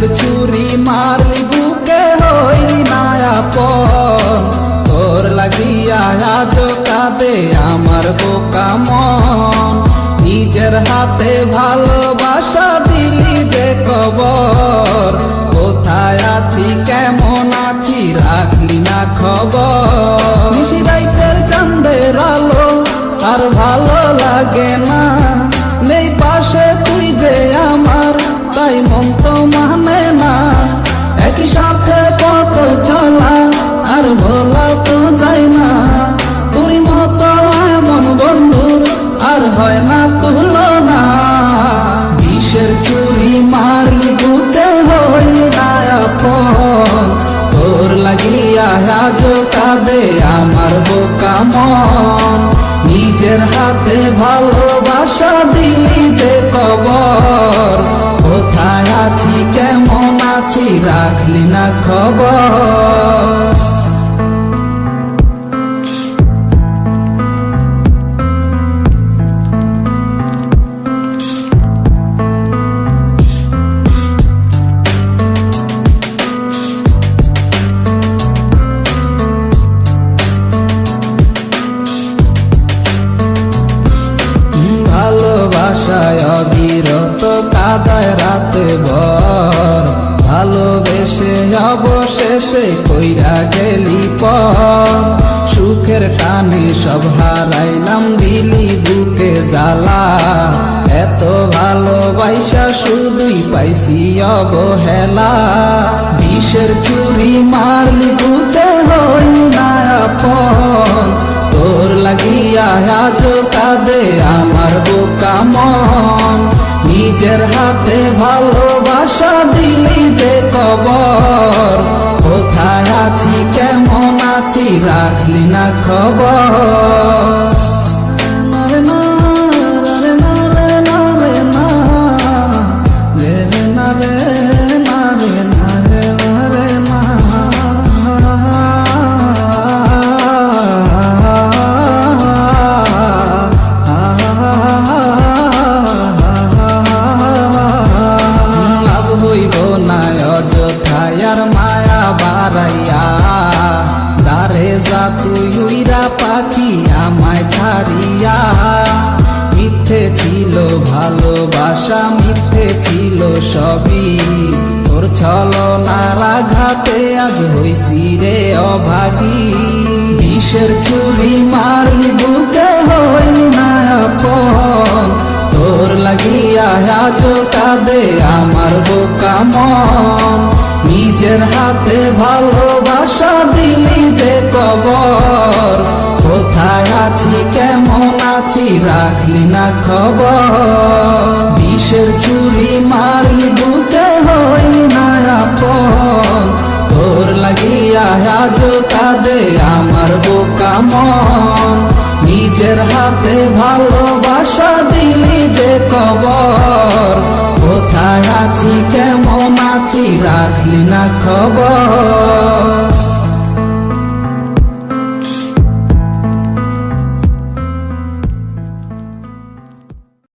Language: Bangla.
বিষের ছুরি মারলি, বুকে হইলি নায়াপন তোর লাগিয়া আজ আমার বোকা মন। নিজের হাতে ভালোবাসা দিলি যে কবর। কোথায় আছি, কেমন আছি, রাখলি না খবর। নিশিরাইতের চান্দের আলো আর ভালো লাগে না। নেই পাশে তুই যে আমার, তাই মন মানে একই সাথে কত চলা, আর ভোলা তো যায় না। তোর মতো এমন বন্ধুর আর হয় না তুলনা। বিষের চুরি মারি বুকে হই না তোর লাগিয়া আজ কাঁদে আমার বোকা মন। নিজের হাতে ভালোবাসা দিলি যে কবর। কোথায় আছি কেমন রাখলি না খবর। ভালোবাসায় অবিরত কাদায় রাতে ভর। ভালোবেসে অবশেষে কইরা গেলি পর সুখের টানে সব হারাইলাম, দিলি বুকে জ্বালা। এত ভালোবাসা শুধুই পাইছি অবহেলা। বিষের চুরি মারলি বুকে হই না তোর লাগিয়া আজ কাঁদে আমার বোকা মন। নিজের হাতে ভালোবাসা দিলি যে কবর। কোথায় আছি কেমন আছি রাখলি না খবর। ছিল, ভালোবাসা মিথ্যে ছিল সবই। তোর ছলনার আঘাতে আজ হইছি রে অভাগী। বিষের চুরি মারলি বুকে হইলি না তোর লাগিয়া আজ কাঁদে আমার বোকা মন। নিজের হাতে ভালোবাসা দিলি যে কবর। আছি, কেমন আছি রাখলি না খবর। বিষের চুরি মারলি বুকে হইলি না আপন। তোর লাগিয়া আজ কাঁদে আমার বোকা মন। নিজের হাতে ভালোবাসা দিলি যে কবর। কোথায় আছি, কেমন আছি রাখলি না খবর।